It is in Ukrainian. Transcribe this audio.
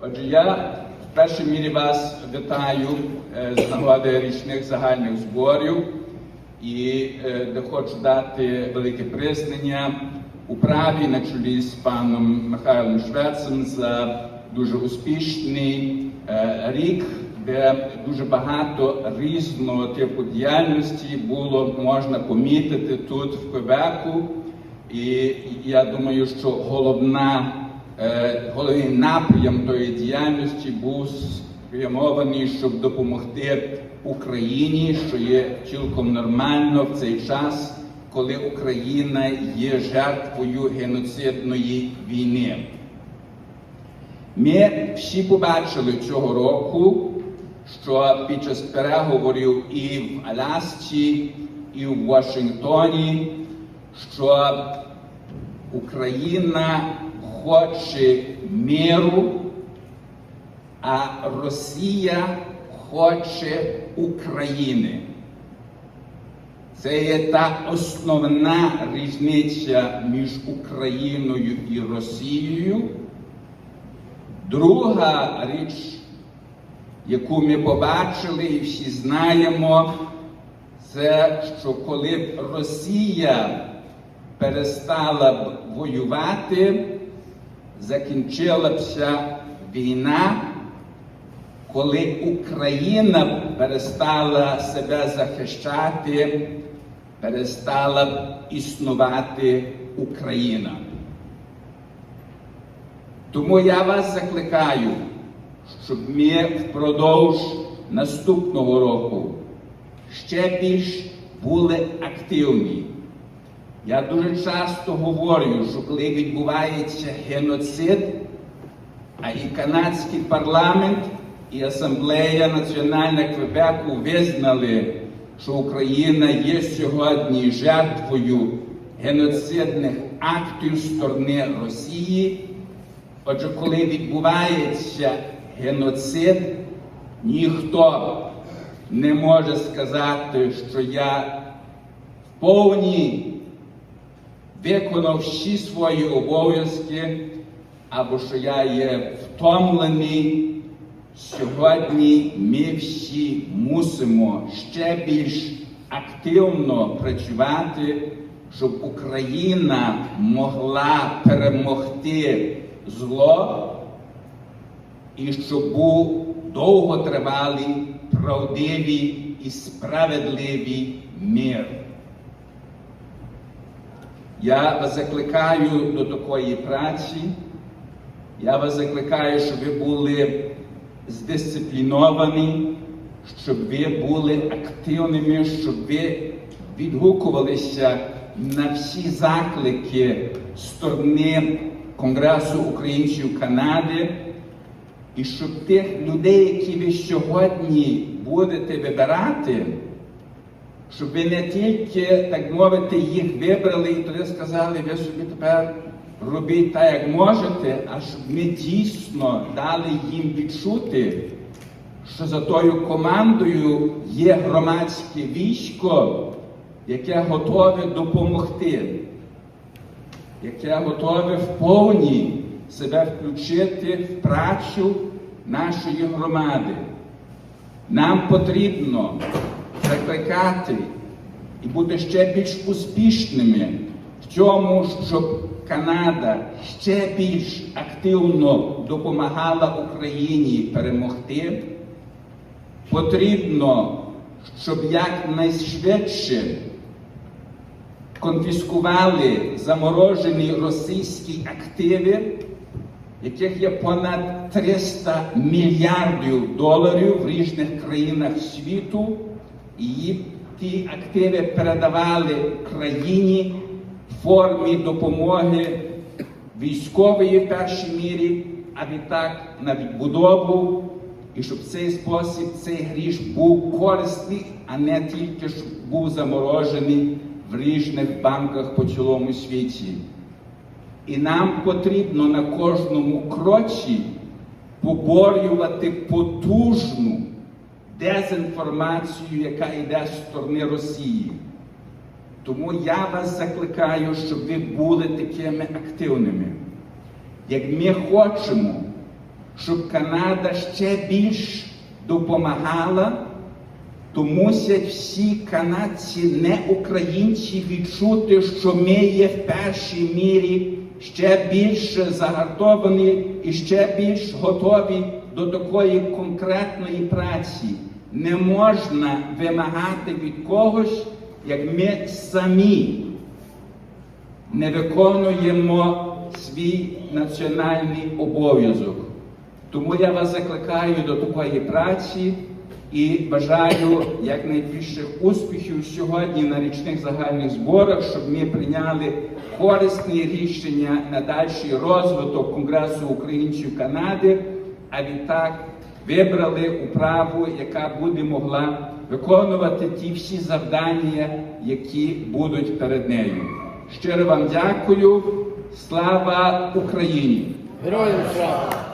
Отже, я в першій мірі вас вітаю е, з нагоди річних загальних зборів і е, де хочу дати велике признання управі на чолі з паном Михайлом Швецем за дуже успішний е, рік, де дуже багато різного типу діяльності було можна помітити тут в Квебеку. І я думаю, що головна, головний напрям тої діяльності був спрямований, щоб допомогти Україні, що є цілком нормально в цей час, коли Україна є жертвою геноцидної війни. Ми всі побачили цього року, що під час переговорів і в Алясці, і в Вашингтоні, що Україна хоче миру, а Росія хоче України. Це є та основна різниця між Україною і Росією. Друга річ, яку ми побачили і всі знаємо, це що коли б Росія перестала б воювати, закінчилася війна, коли Україна перестала себе захищати, перестала існувати Україна. Тому я вас закликаю, щоб ми впродовж наступного року ще більш були активні. Я дуже часто говорю, що коли відбувається геноцид, а і канадський парламент, і Асамблея Національна Квебеку визнали, що Україна є сьогодні жертвою геноцидних актів сторони Росії. Отже, коли відбувається геноцид, ніхто не може сказати, що я в повній виконав всі свої обов'язки, або що я є втомлений. Сьогодні ми всі мусимо ще більш активно працювати, щоб Україна могла перемогти зло і щоб був довготривалий, правдивий і справедливий мир. Я вас закликаю до такої праці. Я вас закликаю, щоб ви були здисципліновані, щоб ви були активними, щоб ви відгукувалися на всі заклики сторони Конгресу українців Канади, і щоб тих людей, які ви сьогодні будете вибирати, щоб ви не тільки, так мовити, їх вибрали і тоді сказали, ви собі тепер робіть так, як можете, а щоб ми дійсно дали їм відчути, що за тою командою є громадське військо, яке готове допомогти, яке готове в повні себе включити в працю нашої громади. Нам потрібно закликати і бути ще більш успішними в цьому, щоб Канада ще більш активно допомагала Україні перемогти. Потрібно, щоб якнайшвидше конфіскували заморожені російські активи, яких є понад 300 мільярдів доларів в різних країнах світу, і ті активи передавали країні в формі допомоги військової в першій мірі, а відтак на відбудову, і щоб цей спосіб цей гріш був корисний, а не тільки щоб був заморожений в різних банках по цілому світі. І нам потрібно на кожному кроці поборювати потужну дезінформацію, яка йде з сторони Росії. Тому я вас закликаю, щоб ви були такими активними. Як ми хочемо, щоб Канада ще більш допомагала, то мусять всі канадці, не українці, відчути, що ми є в першій мірі ще більш загартовані і ще більш готові до такої конкретної праці. Не можна вимагати від когось, як ми самі не виконуємо свій національний обов'язок. Тому я вас закликаю до такої праці і бажаю якнайбільших успіхів сьогодні на річних загальних зборах, щоб ми прийняли корисні рішення на дальший розвиток Конгресу українців Канади, а відтак вибрали управу, яка буде могла виконувати ті всі завдання, які будуть перед нею. Щиро вам дякую. Слава Україні! Героям слава!